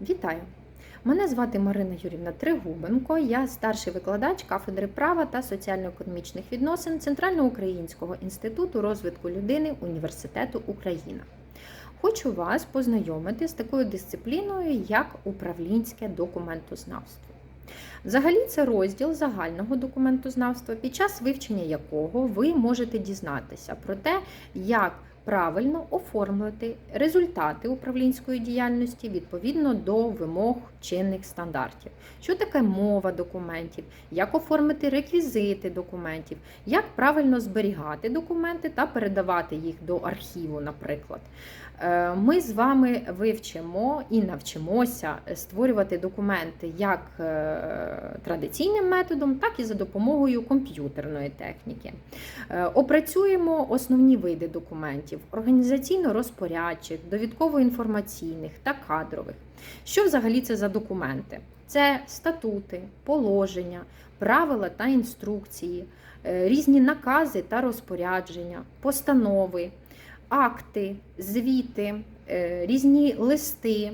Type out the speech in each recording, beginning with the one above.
Вітаю! Мене звати Марина Юрівна Тригубенко. Я старший викладач кафедри права та соціально-економічних відносин Центральноукраїнського інституту розвитку людини Університету Україна. Хочу вас познайомити з такою дисципліною, як управлінське документознавство. Взагалі, це розділ загального документознавства, під час вивчення якого ви можете дізнатися про те, як правильно оформити результати управлінської діяльності відповідно до вимог чинних стандартів. Що таке мова документів, як оформити реквізити документів, як правильно зберігати документи та передавати їх до архіву, наприклад. Е, Ми з вами вивчимо і навчимося створювати документи як е, традиційним методом, так і за допомогою комп'ютерної техніки. Е, Опрацюємо основні види документів: організаційно-розпорядчих, довідково-інформаційних та кадрових. Що взагалі це за документи? Це статути, положення, правила та інструкції, е, різні накази та розпорядження, постанови, акти, звіти, е, різні листи.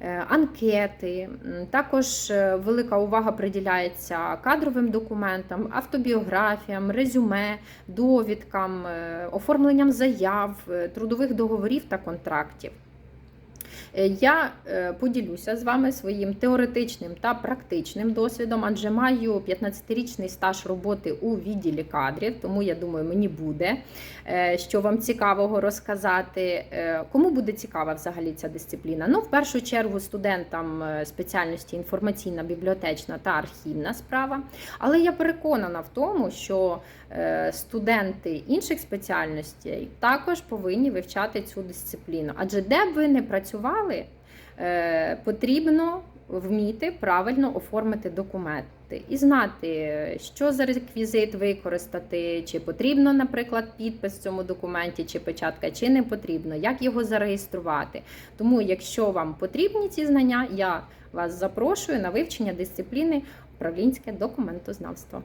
е, Анкети, також е, велика увага приділяється кадровим документам, автобіографіям, резюме, довідкам, оформленням заяв, трудових договорів та контрактів. Е, Я е, поділюся з вами своїм теоретичним та практичним досвідом, адже маю 15-річний стаж роботи у відділі кадрів, тому я думаю, мені буде е, що вам цікавого розказати. Кому буде цікава взагалі ця дисципліна? Ну, в першу чергу, студентам спеціальності інформаційна, бібліотечна та архівна справа. Але я переконана в тому, що студенти інших спеціальностей також повинні вивчати цю дисципліну. Адже де б ви не працювали, е, потрібно вміти правильно оформити документи і знати, що за реквізит використати, чи потрібно, наприклад, підпис в цьому документі, чи печатка, чи не потрібно, як його зареєструвати. Тому, якщо вам потрібні ці знання, я вас запрошую на вивчення дисципліни управлінське документознавство.